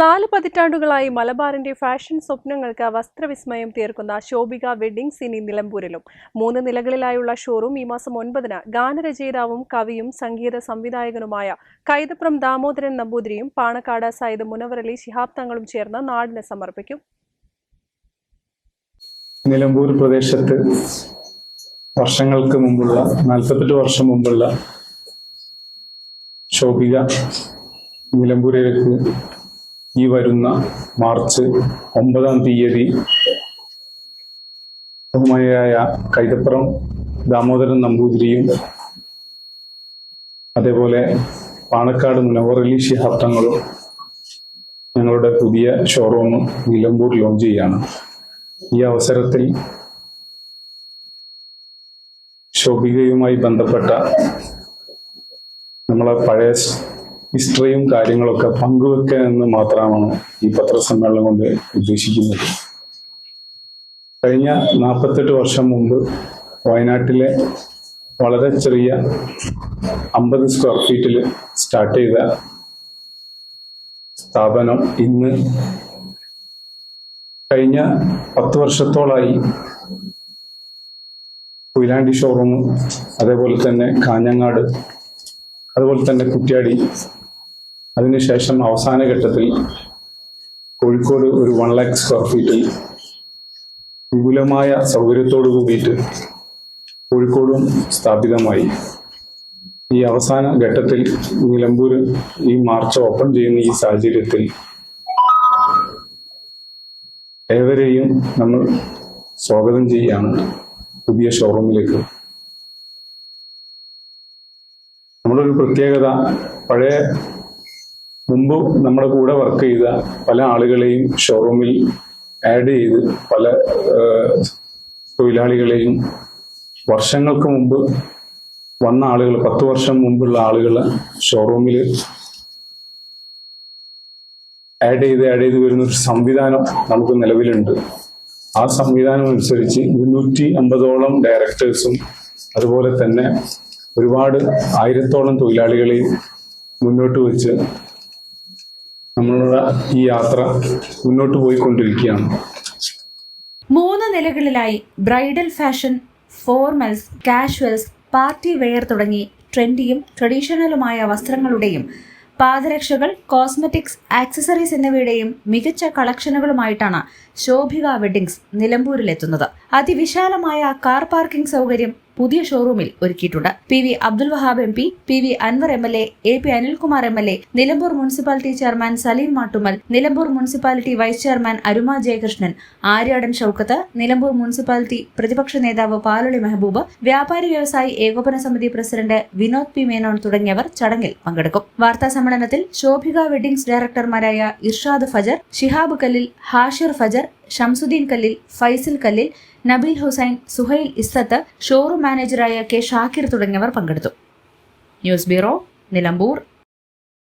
നാല് പതിറ്റാണ്ടുകളായി മലബാറിന്റെ ഫാഷൻ സ്വപ്നങ്ങൾക്ക് വസ്ത്രവിസ്മയം തീർക്കുന്ന ശോഭിക വെഡ്ഡിംഗ്സ് ഇനി നിലമ്പൂരിലും. മൂന്ന് നിലകളിലായുള്ള ഷോറൂം ഈ മാസം ഒൻപതിന് ഗാനരചയിതാവും കവിയും സംഗീത സംവിധായകനുമായ കൈതപ്രം ദാമോദരൻ നമ്പൂതിരിയും പാണക്കാട് സയ്യിദ് മുനവറലി ശിഹാബ് തങ്ങളും ചേർന്ന് നാടിന് സമർപ്പിക്കും. നിലമ്പൂർ പ്രദേശത്ത് വർഷങ്ങൾക്ക് മുമ്പുള്ള നാൽപ്പത്തെട്ട് വർഷം മുമ്പുള്ള ശോഭിക നിലമ്പൂരിലേക്ക് ഈ വരുന്ന മാർച്ച് ഒമ്പതാം തീയതി ബഹുമാനിയായ കൈതപ്പുറം ദാമോദരൻ നമ്പൂതിരിയും അതേപോലെ പാണക്കാട് മുനവറലി ശിഹാബ് ഞങ്ങളുടെ പുതിയ ഷോറൂം നിലമ്പൂർ ലോഞ്ച് ചെയ്യാണ്. ഈ അവസരത്തിൽ ശോഭികയുമായി ബന്ധപ്പെട്ട നമ്മളെ പഴയ ഹിസ്റ്ററിയും കാര്യങ്ങളൊക്കെ പങ്കുവെക്കുക എന്ന് മാത്രമാണ് ഈ പത്രസമ്മേളനം കൊണ്ട് ഉദ്ദേശിക്കുന്നത്. കഴിഞ്ഞ നാൽപ്പത്തെട്ട് വർഷം മുമ്പ് വയനാട്ടിലെ വളരെ ചെറിയ അമ്പത് സ്ക്വയർ ഫീറ്റിൽ സ്റ്റാർട്ട് ചെയ്ത സ്ഥാപനം ഇന്ന് കഴിഞ്ഞ പത്ത് വർഷത്തോളായി കുയിലാണ്ടി ഷോറൂം അതേപോലെ തന്നെ കാഞ്ഞങ്ങാട് അതുപോലെ തന്നെ കുറ്റ്യാടി അതിനുശേഷം അവസാന ഘട്ടത്തിൽ കോഴിക്കോട് ഒരു വൺ ലാക്ക് സ്ക്വയർ ഫീറ്റിൽ വിപുലമായ സൗകര്യത്തോടു കൂടിയിട്ട് കോഴിക്കോടും സ്ഥാപിതമായി. ഈ അവസാന ഘട്ടത്തിൽ നിലമ്പൂർ ഈ മാർച്ച് ഓപ്പൺ ചെയ്യുന്ന ഈ സാഹചര്യത്തിൽ ഏവരെയും നമ്മൾ സ്വാഗതം ചെയ്യുകയാണ് പുതിയ ഷോറൂമിലേക്ക് നമ്മുടെ ഒരു പ്രത്യേകത പഴയ മുമ്പ് നമ്മുടെ കൂടെ വർക്ക് ചെയ്ത പല ആളുകളെയും ഷോറൂമിൽ ആഡ് ചെയ്ത് പല തൊഴിലാളികളെയും വർഷങ്ങൾക്ക് മുമ്പ് വന്ന ആളുകൾ പത്ത് വർഷം മുമ്പുള്ള ആളുകൾ ഷോറൂമിൽ ആഡ് ചെയ്ത് ആഡ് ചെയ്ത് വരുന്ന ഒരു സംവിധാനം നമുക്ക് നിലവിലുണ്ട്. ആ സംവിധാനം അനുസരിച്ച് ഇരുന്നൂറ്റി അമ്പതോളം ഡയറക്ടേഴ്സും അതുപോലെ തന്നെ ഒരുപാട് ആയിരത്തോളം തൊഴിലാളികളെയും മുന്നോട്ട് വെച്ച് നമ്മളുടെ ഈ യാത്ര മുന്നോട്ട് പോയിക്കൊണ്ടിരിക്കുകയാണ്. മൂന്ന് നിലകളിലായി bridal fashion formals casuals party wear തുടങ്ങി ട്രെൻഡിയും ട്രഡീഷണലുമായ വസ്ത്രങ്ങളുടെയും പാദരക്ഷകൾ കോസ്മെറ്റിക്സ് ആക്സസറീസ് എന്നിവയുടെയും മികച്ച കളക്ഷനുകളുമായിട്ടാണ് ശോഭിക വെഡിങ്സ് നിലമ്പൂരിലെത്തുന്നത്. അതിവിശാലമായ കാർ പാർക്കിംഗ് സൗകര്യം പുതിയ ഷോറൂമിൽ ഒരുക്കിയിട്ടുണ്ട്. P V Abdul Wahab M P P V Anvar M L A A P Anilkumar M L A Nilambur municipality chairman Saleem Mattummal Nilambur municipality vice chairman Aruma Jayakrishnan Aryadan Shoukath Nilambur municipality പ്രതിപക്ഷ നേതാവ് പാലൊളി മെഹബൂബ് വ്യാപാരി വ്യവസായി ഏകോപന സമിതി president Vinod P Menon തുടങ്ങിയവർ ചടങ്ങിൽ പങ്കെടുക്കും. വാർത്താ സമ്മേളനത്തിൽ ശോഭിക വെഡിംഗ്സ് ഡയറക്ടർമാരായ ഇർഷാദ് ഫജർ ഷിഹാബ് കല്ലിൽ ഹാഷിർ ഫജർ ഷംസുദ്ദീൻ കല്ലിൽ ഫൈസൽ കല്ലിൽ നബീൽ ഹുസൈൻ സുഹൈൽ ഇസ്സത്ത് ഷോറൂം മാനേജറായ കെ ഷാക്കിർ തുടങ്ങിയവർ പങ്കെടുത്തു. News bureau Nilambur.